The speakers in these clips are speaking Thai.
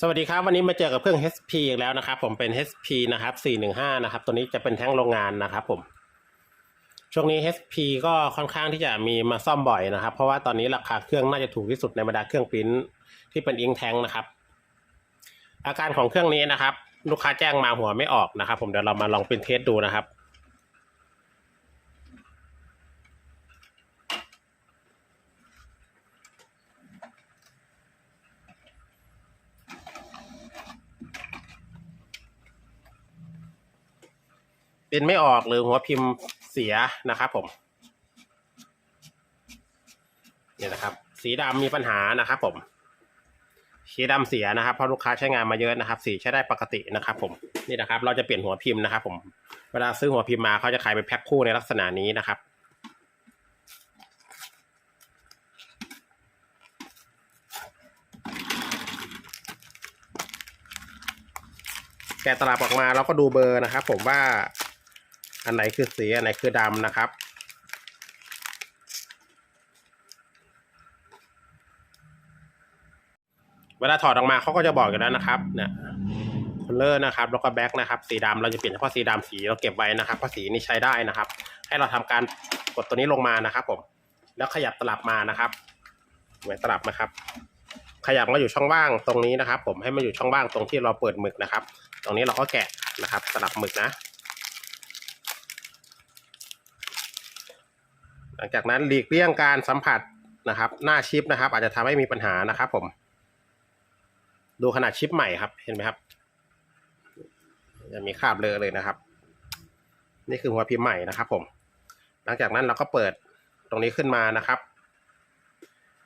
สวัสดีครับ วันนี้มาเจอกับเครื่อง HP อีกแล้วนะครับ ผมเป็น HP นะครับ 415 นะครับ ตัวนี้จะเป็นแท้งโรงงานนะครับผม ช่วงนี้ HP ก็ค่อนข้างที่จะมีมาซ่อมบ่อยนะครับ เพราะว่าตอนนี้ราคาเครื่องน่าจะถูกที่สุดในบรรดาเครื่องปริ้นที่เป็นอิงแท้งนะครับ อาการของเครื่องนี้นะครับ ลูกค้าแจ้งมาหัวไม่ออกนะครับ ผมเดี๋ยวเรามาลองเปริ้นเทสดูนะครับ เป็นไม่ออกหรือหัวพิมพ์เสียนะครับผมเนี่ยนะครับ สีดำมีปัญหานะครับผมสีดำเสียนะครับเพราะลูกค้าใช้งานมาเยอะนะครับ สีใช้ได้ปกตินะครับ ผมนี่นะครับ เราจะเปลี่ยนหัวพิมพ์นะครับ ผมเวลาซื้อหัวพิมพ์มาเขาจะขายเป็นแพ็คคู่ในลักษณะนี้นะครับแกะตลับออกมาเราก็ดูเบอร์นะครับ ผมว่า อันไหนคือสีอันไหนคือดำนะครับ เวลาถอดออกมาเขาก็จะบอกอยู่แล้วนะครับ เนี่ยคัลเลอร์นะครับแล้วก็แบ็คนะครับสีดำเราจะเปลี่ยนเฉพาะสีดำสีเราเก็บไว้นะครับเพราะสีนี้ใช้ได้นะครับ ให้เราทำการกดตัวนี้ลงมานะครับ ผม แล้วขยับตลับมานะครับเหมือนตลับนะครับ ขยับมาอยู่ช่องว่างตรงนี้นะครับ ผมให้มันอยู่ช่องว่างตรงที่เราเปิดหมึกนะครับ ตรงนี้เราก็แกะนะครับ ตลับหมึกนะ หลังจากนั้นหลีกเลี่ยงการสัมผัสนะครับ หน้าชิปนะครับ อาจจะทำให้มีปัญหานะครับผม ดูขนาดชิปใหม่ครับ เห็นไหมครับ จะมีคราบเลอะเลยนะครับ นี่คือหัวพิมพ์ใหม่นะครับ ผม หลังจากนั้นเราก็เปิดตรงนี้ขึ้นมานะครับ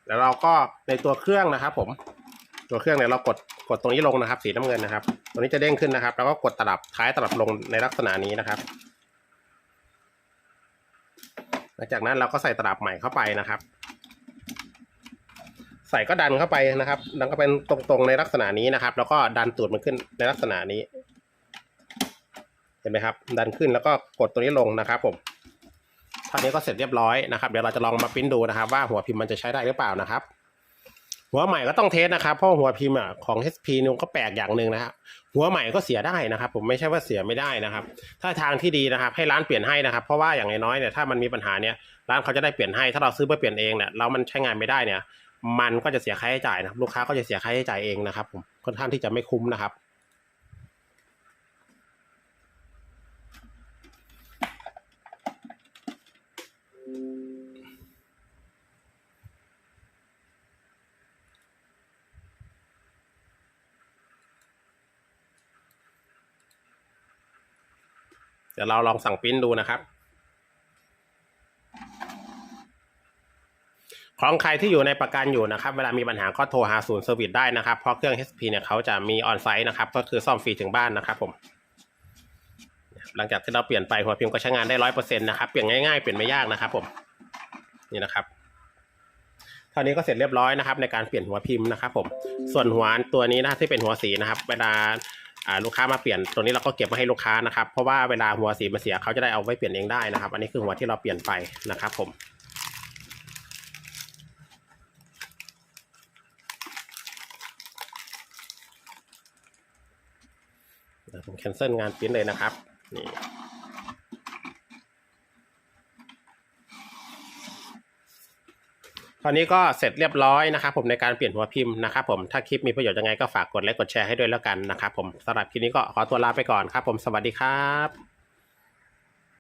แล้วเราก็ในตัวเครื่องนะครับ ผมตัวเครื่องเนี่ยเรากดกดตรงนี้ลงนะครับ สีน้ำเงินนะครับตัวนี้จะเด้งขึ้นนะครับ แล้วก็กดตลับท้ายตลับลงในลักษณะนี้นะครับ หลังจากนั้นเราก็ใส่ตลับใหม่เข้าไปนะครับ ใส่ก็ดันเข้าไปนะครับ ดันก็เป็นตรงๆในลักษณะนี้นะครับ แล้วก็ดันตูดมันขึ้นในลักษณะนี้ เห็นไหมครับ ดันขึ้นแล้วก็กดตัวนี้ลงนะครับ ผมท่านี้ก็เสร็จเรียบร้อยนะครับ เดี๋ยวเราจะลองมาปริ้นดูนะครับ ว่าหัวพิมพ์มันจะใช้ได้หรือเปล่านะครับ หัวใหม่ก็ต้องเทสนะครับเพราะหัวพิมพ์อะของ HP นี่ก็แปลกอย่างหนึ่งนะครับหัวใหม่ก็เสียได้นะครับ ผมไม่ใช่ว่าเสียไม่ได้นะครับ ถ้าทางที่ดีนะครับ ให้ร้านเปลี่ยนให้นะครับ เพราะว่าอย่างน้อยๆเนี่ยถ้ามันมีปัญหาเนี่ยร้านเขาจะได้เปลี่ยนให้ถ้าเราซื้อไปเปลี่ยนเองเนี่ยแล้วมันใช้งานไม่ได้เนี่ย มันก็จะเสียค่าใช้จ่ายนะครับลูกค้าก็จะเสียค่าใช้จ่ายเองนะครับ ผมค่อนข้างที่จะไม่คุ้มนะครับ เดี๋ยวเราลองสั่งปริ้นดูนะครับ ของใครที่อยู่ในประกันอยู่นะครับ เวลามีปัญหาก็โทรหาศูนย์เซอร์วิสได้นะครับ เพราะเครื่อง HP เนี่ยเขาจะมีออนไซต์นะครับ ก็คือซ่อมฟรีถึงบ้านนะครับผม หลังจากที่เราเปลี่ยนไปหัวพิมพ์ก็ใช้งานได้ร้อยเปอร์เซ็นต์นะครับ เปลี่ยนง่ายๆ เปลี่ยนไม่ยากนะครับ ผม นี่นะครับเท่านี้ก็เสร็จเรียบร้อยนะครับในการเปลี่ยนหัวพิมพ์นะครับผมส่วนหัวตัวนี้นะที่เป็นหัวสีนะครับ เวลา อ่าลูกค้ามาเปลี่ยนตัวนี้เราก็เก็บมาให้ลูกค้านะครับ เพราะว่าเวลาหัวสีมาเสียเขาจะได้เอาไว้เปลี่ยนเองได้นะครับ อันนี้คือหัวที่เราเปลี่ยนไปนะครับผมเดี๋ยวผมแคนเซิลงานปิ้นเลยนะครับนี่ ตอนนี้ก็เสร็จเรียบร้อยนะครับผมในการเปลี่ยนหัวพิมพ์นะครับผมถ้าคลิปมีประโยชน์ยังไงก็ฝากกดไลค์กดแชร์ให้ด้วยแล้วกันนะครับผมสำหรับคลิปนี้ก็ขอตัวลาไปก่อนครับผมสวัสดีครับ